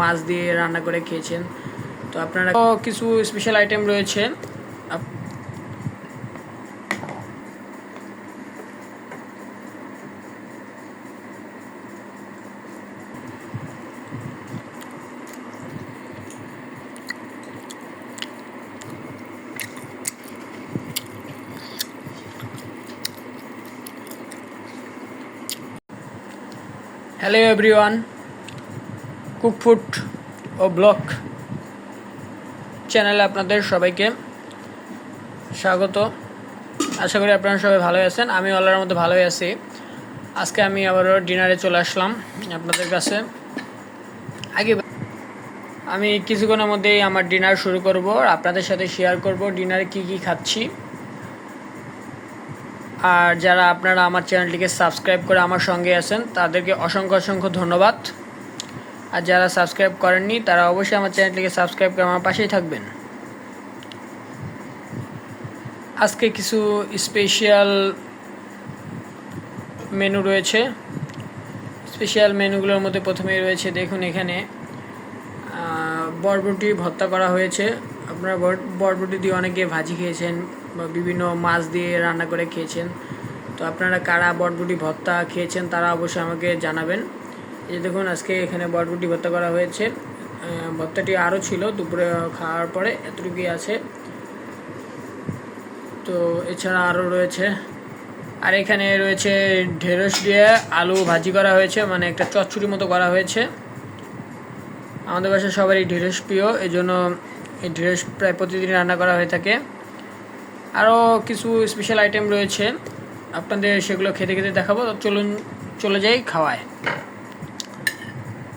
মাছ দিয়ে রান্না করে খেয়েছেন। তো আপনারা কিছু স্পেশাল আইটেম রয়েছে। হ্যালো এভরিওয়ান কুক ফুড ও ব্লগ চ্যানেলে আপনাদের সবাইকে স্বাগত। আশা করি আপনারা সবাই ভালোই আছেন। আমি আল্লাহর মধ্যে ভালোই আছি। আজকে আমি আবারও ডিনারে চলে আসলাম আপনাদের কাছে। আগে আমি কিছুক্ষণের মধ্যেই আমার ডিনার শুরু করব আপনাদের সাথে শেয়ার করব ডিনারে কি কি খাচ্ছি। আর যারা আপনারা আমার চ্যানেলটিকে সাবস্ক্রাইব করে আমার সঙ্গে আছেন, তাদেরকে অসংখ্য অসংখ্য ধন্যবাদ। আর যারা সাবস্ক্রাইব করেননি, তারা অবশ্যই আমার চ্যানেলটিকে সাবস্ক্রাইব করে আমার পাশেই থাকবেন। আজকে কিছু স্পেশাল মেনু রয়েছে। স্পেশাল মেনুগুলোর মধ্যে প্রথমেই রয়েছে, দেখুন এখানে বরবটি ভর্তা করা হয়েছে। আপনারা বর- বরবটি দিয়ে অনেকে ভাজি খেয়েছেন বা বিভিন্ন মাছ দিয়ে রান্না করে খেয়েছেন। তো আপনারা কারা বরবটি ভর্তা খেয়েছেন, তারা অবশ্যই আমাকে জানাবেন। এই দেখুন, আজকে এখানে বরবটি ভর্তা করা হয়েছে। ভর্তাটি আরও ছিল, দুপুরে খাওয়ার পরে এতটুকুই আছে। তো এছাড়া আরও রয়েছে, আর এখানে রয়েছে ঢেঁড়স দিয়ে আলু ভাজি করা হয়েছে মানে একটা চচ্চড়ি মতো করা হয়েছে। আমাদের বাসায় সবারই ঢেঁড়স প্রিয় এই জন্য এই ঢেঁড়স প্রায় প্রতিদিন রান্না করা হয়ে থাকে। আরও কিছু স্পেশাল আইটেম রয়েছে, আপনাদের সেগুলো খেতে খেতে দেখাবো। চলুন, চলে যাই খাওয়ায়।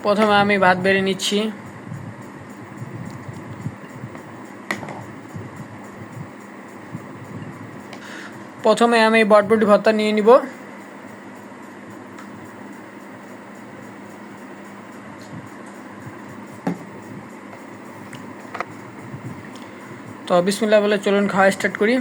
প্রথমে আমি ভাত বেড়ে নিচ্ছি। প্রথমে আমি বটবটি ভর্তা নিয়ে নিব। তো বিসমুল্লাহ বলে চলুন খাওয়া স্টার্ট করি।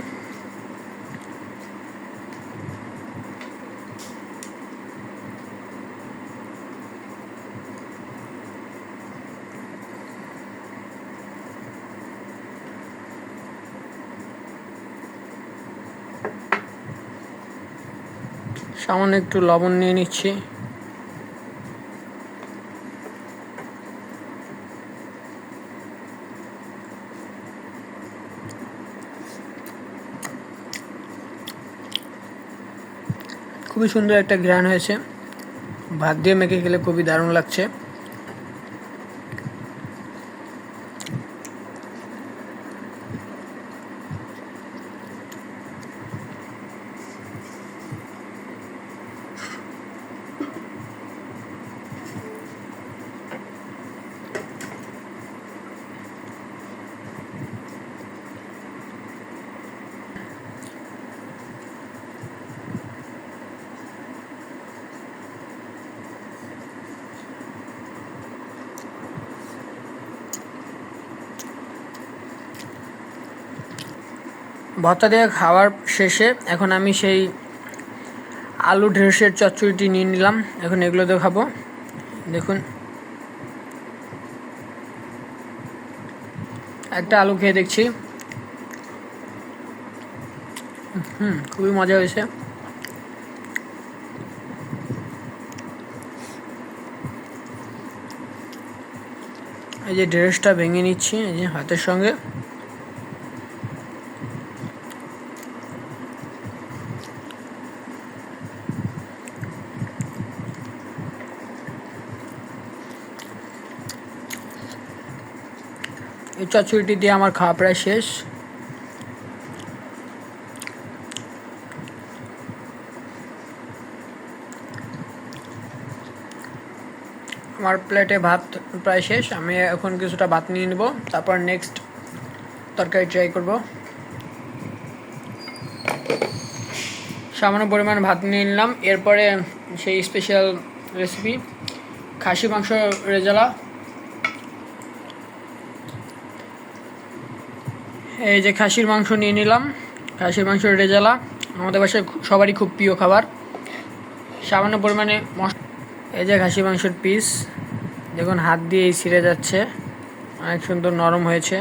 সামান্য একটু লবণ নিয়ে নিচ্ছি। খুবই সুন্দর একটা ঘ্রাণ হয়েছে। ভাত দিয়ে মেখে গেলে খুবই দারুণ লাগছে। ভর্তা দিয়ে খাওয়ার শেষে এখন আমি সেই আলু ঢেঁড়সের চচ্চড়িটি নিয়ে নিলাম। এখন এগুলো দিয়ে খাব। দেখুন। একটা আলু খেয়ে দেখছি। হুম, খুবই মজা হয়েছে। এই যে ড্রেসটা ভেঙে নিচ্ছি, এই যে হাতের সঙ্গে। এই চচ্চড়িটি দিয়ে আমার খাওয়া প্রায় শেষ। আমার প্লেটে ভাত প্রায় শেষ। আমি এখন কিছুটা ভাত নিয়ে নেব। তারপর নেক্সট তরকারি ট্রাই করব। সামান্য পরিমাণ ভাত নিয়ে নিলাম। এরপরে সেই স্পেশাল রেসিপি খাসি মাংস রেজালা। এই যে খাসির মাংস নিয়ে নিলাম। খাসির মাংস রেজালা। আমাদের বাসায় সবারই খুব প্রিয় খাবার। সামান্য পরিমাণে মশ এই যে খাসি মাংসের পিস দেখুন, হাত দিয়েই ছিঁড়ে যাচ্ছে। অনেক সুন্দর নরম হয়েছে।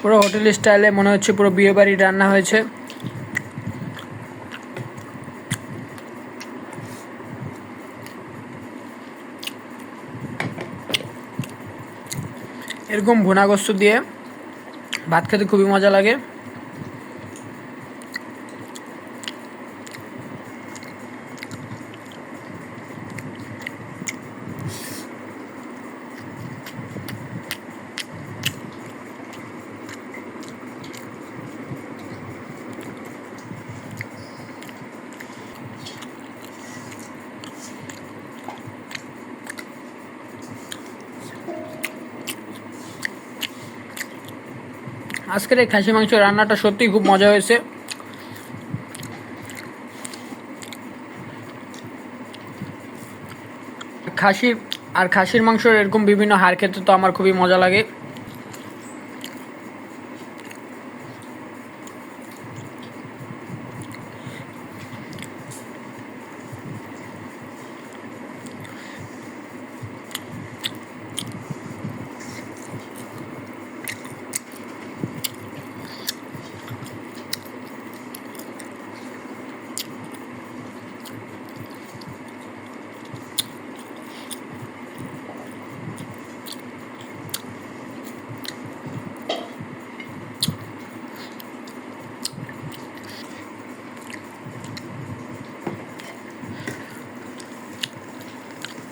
পুরো হোটেল স্টাইলে মনে হচ্ছে পুরো বিয়ে বাড়ি রান্না হয়েছে। এরকম ভুনাগস্ত দিয়ে ভাত খেতে খুবই মজা লাগে। আজকের এই খাসি মাংস রান্নাটা সত্যিই খুব মজা হয়েছে। খাসি আর খাসির মাংসর এরকম বিভিন্ন হার খেতে তো আমার খুবই মজা লাগে।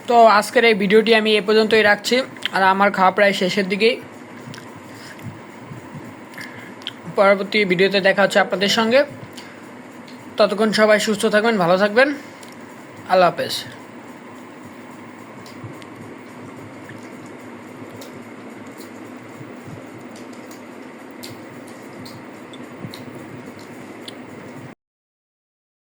তো আজকের এই ভিডিওটি আমি এ পর্যন্তই রাখছি। আর আমার খাওয়া প্রায় শেষের দিকেই। পরবর্তী ভিডিওতে দেখা হচ্ছে আপনাদের সঙ্গে। ততক্ষণ সবাই সুস্থ থাকবেন, ভালো থাকবেন। আল্লাহ হাফেজ।